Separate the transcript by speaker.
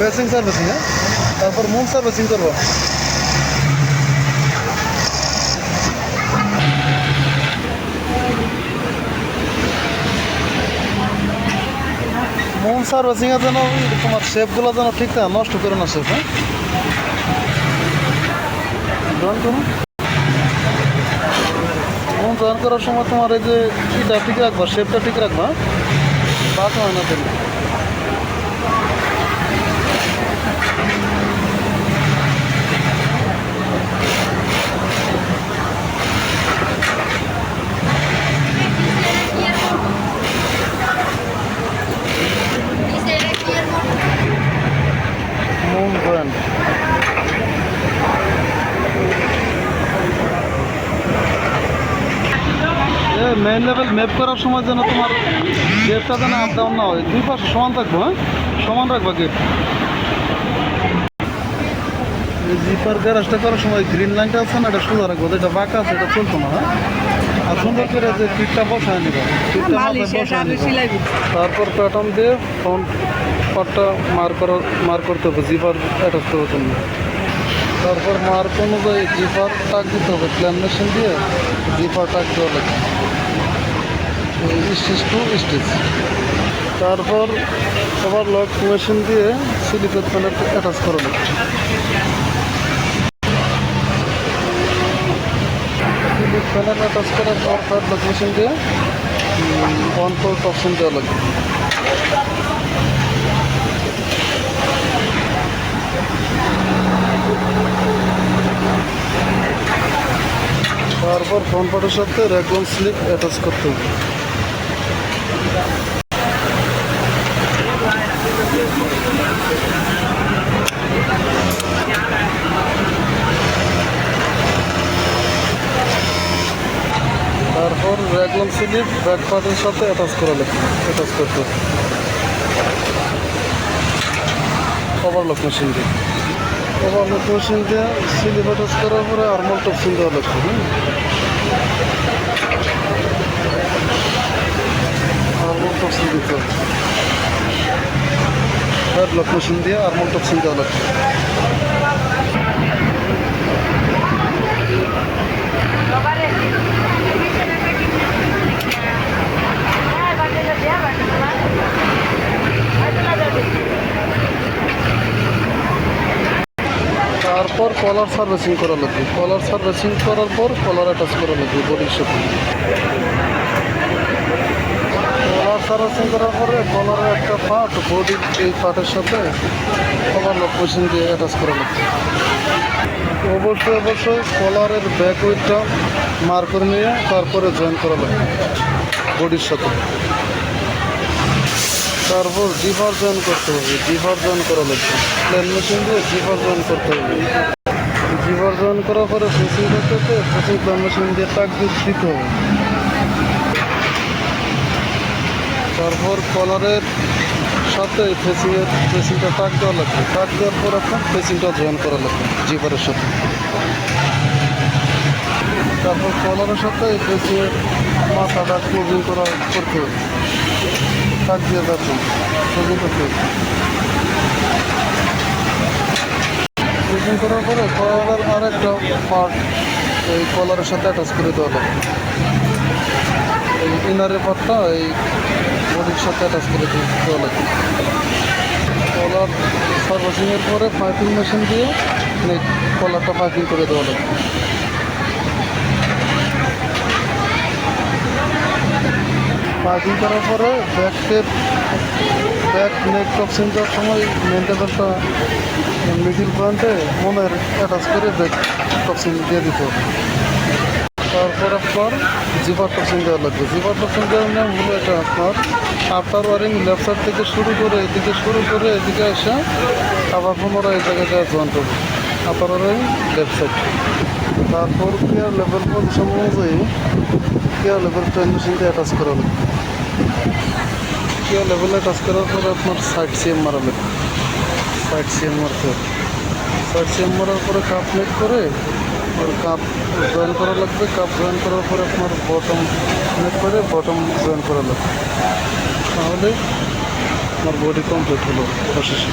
Speaker 1: Facing servicing হ্যাঁ তারপর মূল সার্ভিসিং করব। সার্ভিসিং এর যেন তোমার শেপগুলো যেন ঠিক থাকে, নষ্ট করে না শেপ হ্যাঁ? জয়েন করুন মন করার সময় তোমার এই যে এটা ঠিক রাখবা শেপটা ঠিক রাখবা, হয়? না তুমি মন জয়েন মেইন লেভেল ম্যাপ করার সময় যেন তোমার গেটটা যেন আপ ডাউন না হয়। দুই পাশে সমান থাকব হ্যাঁ? সমান রাখবা গেট জিপার গ্যারাজটা করার সময় গ্রিন লাইনটা আছে না এটা সোজা রাখব যেটা বাঁকা আছে এটা চলতো না হ্যাঁ? আর সুন্দর করে যে পিঠটা বসায় নিবা বসায় নিবা। তারপর প্যাটার্ন দিয়ে ফ্রন্ট পার্টটা মার করা মার করতে হবে জিপার অ্যাটাচ করার জন্য। তারপর মার্ক অনুযায়ী জিপার টাক দিতে হবে প্ল্যান মেশিন দিয়ে জিপার টাক দেওয়া লাগবে স্টিচ টু স্টিচ তারপর আবার লক মেশিন দিয়ে সিলিপের প্যানেল অ্যাটাচ করা লাগবে। প্যানেল অ্যাটাচ করার পর তার লক মেশিন দিয়ে অন পোর্ট অপশন দেওয়া লাগবে। তারপর ফোন পার্টের সাথে রেগুলার স্লিপ অ্যাটাচ করতে হবে। তারপর রেগুলার স্লিপ ব্যাক পার্টের সাথে অ্যাটাচ করা অ্যাটাচ করতে ওভারলক মেশিন দিয়ে। ওভারলক মেশিন দিয়ে স্লিপ অ্যাটাচ করার পরে আর্মল টপসিন দেওয়া লাগবে হ্যাঁ আর্মল টপসিন দিতে হবে। ব্লক মেশিন দিয়ে আর্মল টপসিন দেওয়া লাগবে। তারপর কলার সার্ভিসিং করা লাগবে। কলার সার্ভিসিং করার পর কলার অ্যাটাচ করা লাগবে বডির সাথে কলার সার্ভিসিং করার পরে কলারের একটা পার্ট বডির এই পার্টের সাথে কলার মেশিন দিয়ে অ্যাটাচ করা লাগবে। অবশ্যই অবশ্যই কলারের ব্যাক উইথটা মার করে নিয়ে তারপরে জয়েন করা লাগবে বডির সাথে তারপর জিভার জয়েন করতে হবে জিভার জয়েন করা লাগবে। প্লেন মেশিন দিয়ে জিভার জয়েন করতে হবে। জিভার জয়েন করার পরে ফেসিং করতে হবে ফেসিং প্লেন মেশিন দিয়ে টাক দিতে হবে। তারপর কলারের সাথে ফেসিংয়ের ফেসিংটা টাক দেওয়া লাগবে। টাক দেওয়ার পর আপনার ফেসিংটা জয়েন করা লাগবে জিভারের সাথে। তারপর কলারের সাথে ফেসিংয়ের মাথাটা ক্লোজিং করা করতে হবে। দিয়ে যাচ্ছে ক্লোজিং করতে হবে ক্লোজিং করার পরে কলারের আর একটা পার্ট এই কলারের সাথে অ্যাটাচ করে দেওয়া লাগবে এই ইনারের পার্টটা এই বডির সাথে অ্যাটাচ করে দেওয়া লাগবে কলার সার্ভিসিংয়ের পরে পাইপিং মেশিন দিয়ে কলারটা পাইপিং করে দেওয়া লাগবে পাইপিং করার পরে back tape back neck top seam দেওয়ার সময় মেন মিডিল পয়েন্টে মনের অ্যাটাচ করে ব্যাক টপসিং দিয়ে দিত। তারপর আপনার জিপার টপসিং দেওয়া লাগবে। জিপার টপসিং দেওয়ার নাম হলো এটা আপনার আফটার ওয়ারিং লেফট সাইড থেকে শুরু করে এদিকে শুরু করে এদিকে এসে আবার পুনরায় এই যাওয়া জয়েন করবে। আপার ওয়ারিং লেফট সাইড তারপর কেয়ার লেভেল পজিশন অনুযায়ী কেয়ার লেভেল ট্রেন মেশিন দিয়ে অ্যাটাচ করা লাগবে। কেয়ার লেভেলে টাচ করার পর আপনার সাইড সিএম মারালে সাইড সিএম মারতে সাইড সিএম মারার পরে কাপ মেক করে ওর কাপ জয়েন করা লাগবে। কাপ জয়েন করার পরে আপনার বটম মেক করে বটম জয়েন করা লাগবে। তাহলে আমার বডি কমপ্লিট হলো অবশেষে